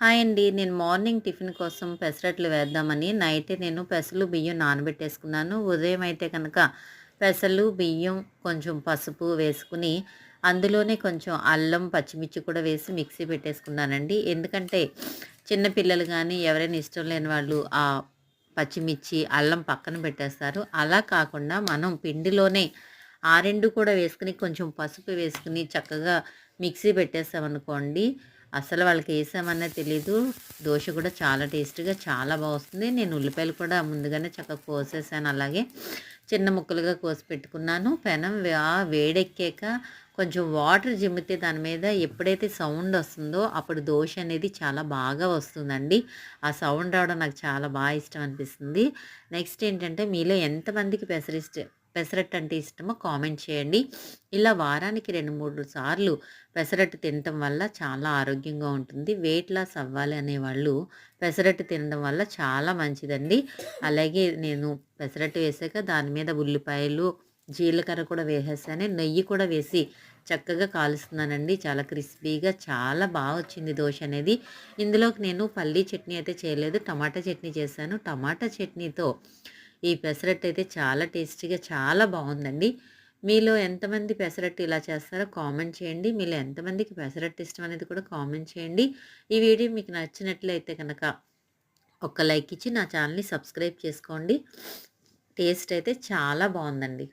Hi అండి. నేను morning tiffin కోసం పెసరట్లు వేద్దామని నైటే నేను పెసలు బియ్యం నానబెట్టేసుకున్నాను. ఉదయం అయితే కనుక పెసలు బియ్యం కొంచెం పసుపు వేసుకుని అందులోనే కొంచెం అల్లం పచ్చిమిర్చి కూడా వేసి మిక్సీ పెట్టేసుకున్నానండి. ఎందుకంటే చిన్నపిల్లలు కానీ ఎవరైనా ఇష్టం లేని వాళ్ళు ఆ పచ్చిమిర్చి అల్లం పక్కన పెట్టేస్తారు. అలా కాకుండా మనం పిండిలోనే ఆ రెండు కూడా వేసుకుని కొంచెం పసుపు వేసుకుని చక్కగా మిక్సీ పెట్టేస్తామనుకోండి అసలు వాళ్ళకి వేసామన్నా తెలీదు. దోశ కూడా చాలా టేస్టీగా చాలా బాగుంది నేను ఉల్లిపాయలు కూడా ముందుగానే చక్కగా కోసేసాను. అలాగే చిన్న ముక్కలుగా కోసి పెట్టుకున్నాను. పెనం వేడెక్కాక కొంచెం వాటర్ జిమ్మితే దాని మీద ఎప్పుడైతే సౌండ్ వస్తుందో అప్పుడు దోశ అనేది చాలా బాగా వస్తుందండి. ఆ సౌండ్ రావడం నాకు చాలా బాగా ఇష్టం అనిపిస్తుంది. నెక్స్ట్ ఏంటంటే మీలో ఎంతమందికి పెసరిస్ట్ పెసరట్టు అంటే ఇష్టమో కామెంట్ చేయండి. ఇలా వారానికి రెండు మూడు సార్లు పెసరట్టు తినటం వల్ల చాలా ఆరోగ్యంగా ఉంటుంది. వెయిట్ లాస్ అవ్వాలి అనేవాళ్ళు పెసరట్టు తినడం వల్ల చాలా మంచిదండి. అలాగే నేను పెసరట్టు వేసాక దాని మీద ఉల్లిపాయలు జీలకర్ర కూడా వేసేసాను. నెయ్యి కూడా వేసి చక్కగా కాలుస్తున్నానండి. చాలా క్రిస్పీగా చాలా బాగా వచ్చింది దోశ అనేది. ఇందులోకి నేను పల్లీ చట్నీ అయితే చేయలేదు. టమాటా చట్నీ చేశాను. టమాటా చట్నీతో ఈ పెసరట్టు అయితే చాలా టేస్టీగా చాలా బాగుందండి. మీలో ఎంతమంది పెసరట్టు ఇలా చేస్తారో కామెంట్ చేయండి. మీలో ఎంతమందికి పెసరట్టు ఇష్టం అనేది కూడా కామెంట్ చేయండి. ఈ వీడియో మీకు నచ్చినట్లయితే కనుక ఒక లైక్ ఇచ్చి నా ఛానల్ని సబ్స్క్రైబ్ చేసుకోండి. టేస్ట్ అయితే చాలా బాగుందండి.